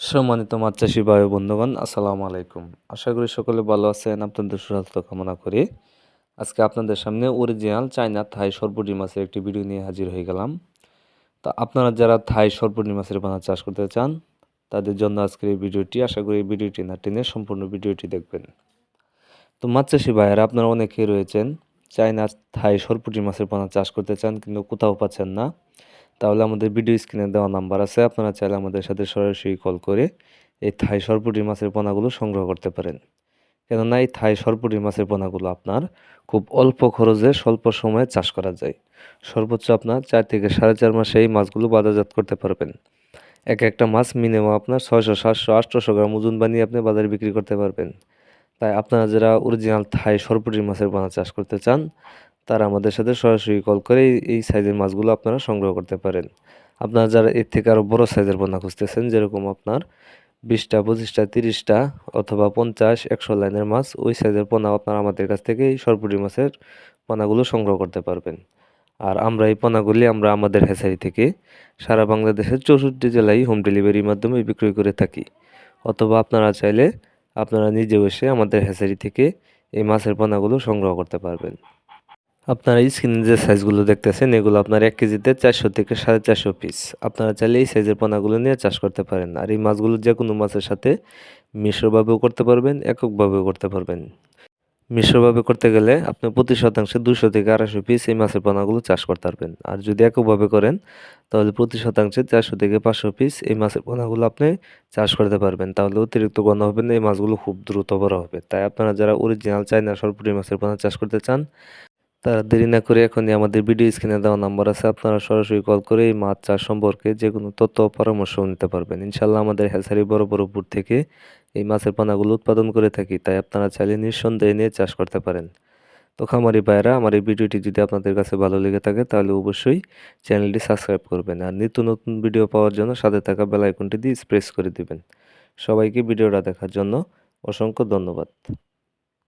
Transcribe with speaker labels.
Speaker 1: সম্মানিত মাছ চাষি ভাই বন্ধুগণ, আসসালামু আলাইকুম। আশা করি সকলে ভালো আছেন, আপনাদের সুস্বাস্থ্য কামনা করি। আজকে আপনাদের সামনে অরিজিনাল চায়না থাই সরপুটি মাছের একটি ভিডিও নিয়ে হাজির হয়ে গেলাম। তো আপনারা যারা থাই সরপুটি মাছের পানা চাষ করতে চান, তাদের জন্য আজকের এই ভিডিওটি আশা করি এই ভিডিওটি না টেনে সম্পূর্ণ ভিডিওটি দেখবেন। তো মাছ চাষি ভাইয়েরা, আপনারা অনেকেই রয়েছেন, চায়না থাই সরপুটি মাছের পানা চাষ করতে চান, কিন্তু কোথাও পাচ্ছেন না। তাহলে আমাদের ভিডিও স্ক্রিনে দেওয়া নাম্বার আছে, আপনারা চাইলে আমাদের সাথে সরাসরি কল করে এই থাই সরপুটি মাছের পোনাগুলো সংগ্রহ করতে পারেন। কেননা এই থাই সরপুটি মাছের পোনাগুলো আপনার খুব অল্প খরচে স্বল্প সময়ে চাষ করা যায়। সর্বোচ্চ আপনার চার থেকে সাড়ে চার মাসে এই মাছগুলো বাজারজাত করতে পারবেন। এক একটা মাছ মিনিমাম আপনার ছয়শো, সাতশো, আটশোশো গ্রাম ওজন বানিয়ে আপনি বাজারে বিক্রি করতে পারবেন। তাই আপনারা যারা অরিজিনাল থাই সরপুটি মাছের পোনা চাষ করতে চান তারা আমাদের সাথে সরাসরি কল করে এই সাইজের মাছগুলো আপনারা সংগ্রহ করতে পারেন। আপনারা যারা এর থেকে আরও বড় সাইজের পোনা খুঁজতেছেন, যেরকম আপনার বিশটা, পঁচিশটা, তিরিশটা অথবা পঞ্চাশ, একশো লাইনের মাছ, ওই সাইজের পোনা আপনারা আমাদের কাছ থেকে এই সরপুরি মাছের পোনাগুলো সংগ্রহ করতে পারবেন। আর আমরা এই পোনাগুলি আমরা আমাদের হেসারি থেকে সারা বাংলাদেশের চৌষট্টি জেলায় হোম ডেলিভারির মাধ্যমে বিক্রয় করে থাকি। অথবা আপনারা চাইলে আপনারা নিজেও এসে আমাদের হেসারি থেকে এই মাছের পোনাগুলো সংগ্রহ করতে পারবেন। আপনারা স্ক্রিনে যে সাইজগুলো দেখতেছেন, এগুলো আপনার এক কেজিতে চারশো থেকে সাড়ে চারশো পিস আপনারা চাইলে এই সাইজের পোনাগুলো নিয়ে চাষ করতে পারেন। আর এই মাছগুলো যে কোনো মাছের সাথে মিশ্রভাবেও করতে পারবেন, এককভাবেও করতে পারবেন। মিশ্রভাবে করতে গেলে আপনি প্রতি শতাংশে দুশো থেকে আড়াইশো পিস এই মাছের পোনাগুলো চাষ করতে পারবেন। আর যদি এককভাবে করেন, তাহলে প্রতি শতাংশে চারশো থেকে পাঁচশো পিস এই মাছের পোনাগুলো আপনি চাষ করতে পারবেন। তাহলে অতিরিক্ত গণ হবে না, এই মাছগুলো খুব দ্রুত বড় হবে। তাই আপনারা যারা অরিজিনাল চাইনা সরপুরি মাছের পোনা চাষ করতে চান তারা দেরি না করে এখনই আমাদের ভিডিও স্ক্রিনে দেওয়া নাম্বার আছে, আপনারা সরাসরি কল করে এই মাছ চাষ সম্পর্কে যে কোনো তথ্য পরামর্শ নিতে পারবেন। ইনশাল্লাহ আমাদের হেলসারি বড় বড় পুর থেকে এই মাছের পানাগুলো উৎপাদন করে থাকি, তাই আপনারা চাইলে নিঃসন্দেহে নিয়ে চাষ করতে পারেন। তো খামারি ভাইরা আমার এই ভিডিওটি যদি আপনাদের কাছে ভালো লেগে থাকে, তাহলে অবশ্যই চ্যানেলটি সাবস্ক্রাইব করবেন আর নিত্য নতুন ভিডিও পাওয়ার জন্য সাথে থাকা বেল আইকনটি দিয়ে প্রেস করে দিবেন। সবাইকে ভিডিওটা দেখার জন্য অসংখ্য ধন্যবাদ।